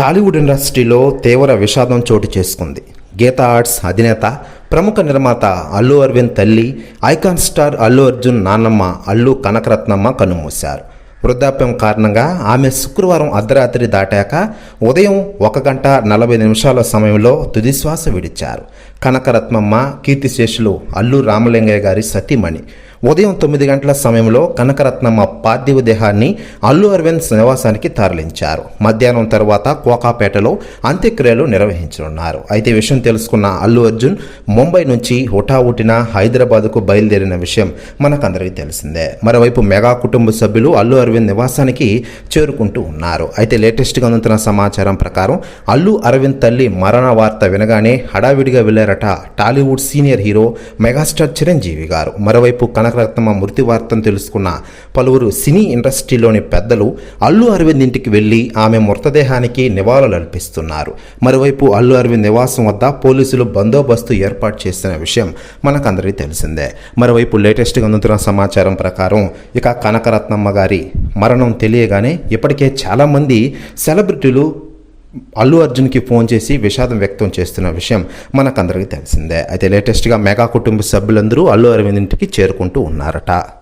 టాలీవుడ్ ఇండస్ట్రీలో తీవ్ర విషాదం చోటు చేసుకుంది. గీతా ఆర్ట్స్ అధినేత ప్రముఖ నిర్మాత అల్లు అరవింద్ తల్లి ఐకాన్ స్టార్ అల్లు అర్జున్ నాన్నమ్మ అల్లు కనకరత్నమ్మ కనుమూశారు వృద్ధాప్యం కారణంగా ఆమె శుక్రవారం అర్ధరాత్రి దాటాక ఉదయం ఒక గంట నలభై నిమిషాల సమయంలో తుదిశ్వాస విడిచారు. కనకరత్నమ్మ కీర్తిశేషులు అల్లు రామలింగయ్య గారి సతీమణి. ఉదయం తొమ్మిది గంటల సమయంలో కనకరత్నమ్మ పార్థివ దేహాన్ని అల్లు అరవింద్ నివాసానికి తరలించారు. మధ్యాహ్నం తర్వాత కోకాపేటలో అంత్యక్రియలు నిర్వహించనున్నారు. అయితే విషయం తెలుసుకున్న అల్లు అర్జున్ ముంబై నుంచి హుటాహుటిన హైదరాబాద్కు బయలుదేరిన విషయం మనకందరికీ తెలిసిందే. మరోవైపు మెగా కుటుంబ సభ్యులు అల్లు అరవింద్ నివాసానికి చేరుకుంటూ ఉన్నారు. అయితే లేటెస్ట్గా అందుతున్న సమాచారం ప్రకారం అల్లు అరవింద్ తల్లి మరణ వార్త వినగానే హడావిడిగా వెళ్ళారట Tollywood senior hero megastar Chiranjeevi garu. మరోవైపు కనకరత్నమ్మ మృతి వార్తను తెలుసుకున్న పలువురు సినీ ఇండస్ట్రీలోని పెద్దలు అల్లు అరవింద్ ఇంటికి వెళ్ళి ఆమె మృతదేహానికి నివాళులర్పిస్తున్నారు మరోవైపు అల్లు అరవింద్ నివాసం వద్ద పోలీసులు బందోబస్తు ఏర్పాటు చేసిన విషయం మనకందరికీ తెలిసిందే. మరోవైపు లేటెస్ట్గా అందుతున్న సమాచారం ప్రకారం ఇక కనకరత్నమ్మ గారి మరణం తెలియగానే ఇప్పటికే చాలామంది సెలబ్రిటీలు అల్లు అర్జున్కి ఫోన్ చేసి విషాదం వ్యక్తం చేస్తున్న విషయం మనకందరికీ తెలిసిందే. అయితే లేటెస్ట్గా మెగా కుటుంబ సభ్యులందరూ అల్లు అరవింద్ ఇంటికి చేరుకుంటూ ఉన్నారట.